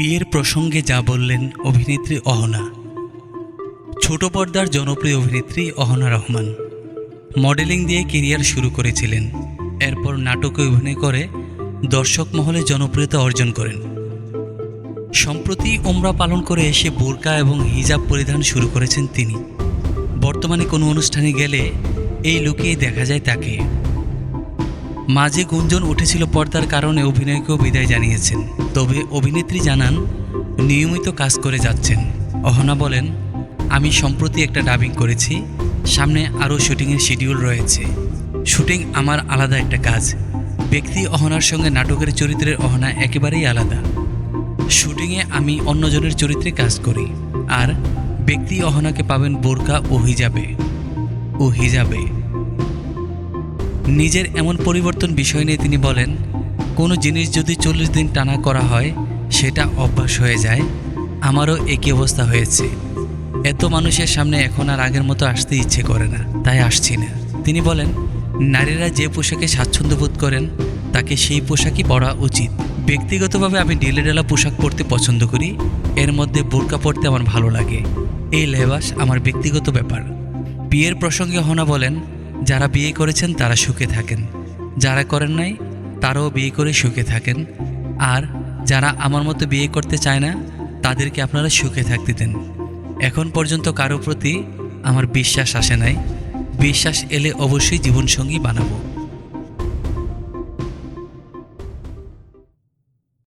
বিয়ের প্রসঙ্গে যা বললেন অভিনেত্রী অহনা। ছোট পর্দার জনপ্রিয় অভিনেত্রী অহনা রহমান। মডেলিং দিয়ে কেরিয়ার শুরু করেছিলেন। এরপর নাটকে অভিনয় করে দর্শক মহলে জনপ্রিয়তা অর্জন করেন। সম্প্রতি ওমরা পালন করে এসে বোরকা এবং হিজাব পরিধান শুরু করেছেন তিনি। বর্তমানে কোনো অনুষ্ঠানে গেলে এই লুকেই দেখা যায় তাকে। মাঝে গুঞ্জন উঠেছিল পর্দার কারণে অভিনয়কেও বিদায় জানিয়েছেন। তবে অভিনেত্রী জানান, নিয়মিত কাজ করে যাচ্ছেন। অহনা বলেন, আমি সম্প্রতি একটা ডাবিং করেছি, সামনে আরও শুটিংয়ের শিডিউল রয়েছে। শুটিং আমার আলাদা একটা কাজ। ব্যক্তি অহনার সঙ্গে নাটকের চরিত্রের অহনা একেবারেই আলাদা। শুটিংয়ে আমি অন্যজনের চরিত্রে কাজ করি, আর ব্যক্তি অহনাকে পাবেন বোরকা ও হিজাবে। ও হিজাবে। নিজের এমন পরিবর্তন বিষয় নিয়ে তিনি বলেন, কোনো জিনিস যদি চল্লিশ দিন টানা করা হয়, সেটা অভ্যাস হয়ে যায়। আমারও একই অবস্থা হয়েছে। এত মানুষের সামনে এখন আর আগের মতো আসতে ইচ্ছে করে না, তাই আসছি না। তিনি বলেন, নারীরা যে পোশাকে স্বাচ্ছন্দ্য বোধ করেন, তাকে সেই পোশাকই পরা উচিত। ব্যক্তিগতভাবে আমি ঢিলেঢালা পোশাক পরতে পছন্দ করি, এর মধ্যে বোরকা পরতে আমার ভালো লাগে। এই লেবাস আমার ব্যক্তিগত ব্যাপার। বিয়ের প্রসঙ্গে হনা বলেন যারা বিয়ে করেছেন তারা সুখে থাকেন। যারা করেন নাই, তারাও বিয়ে করে সুখে থাকেন। আর যারা আমার মতো বিয়ে করতে চায় না, তাদেরকে আপনারা সুখে থাকতে দেন। এখন পর্যন্ত কারও প্রতি আমার বিশ্বাস আসে নাই। বিশ্বাস এলে অবশ্যই জীবনসঙ্গী বানাবো।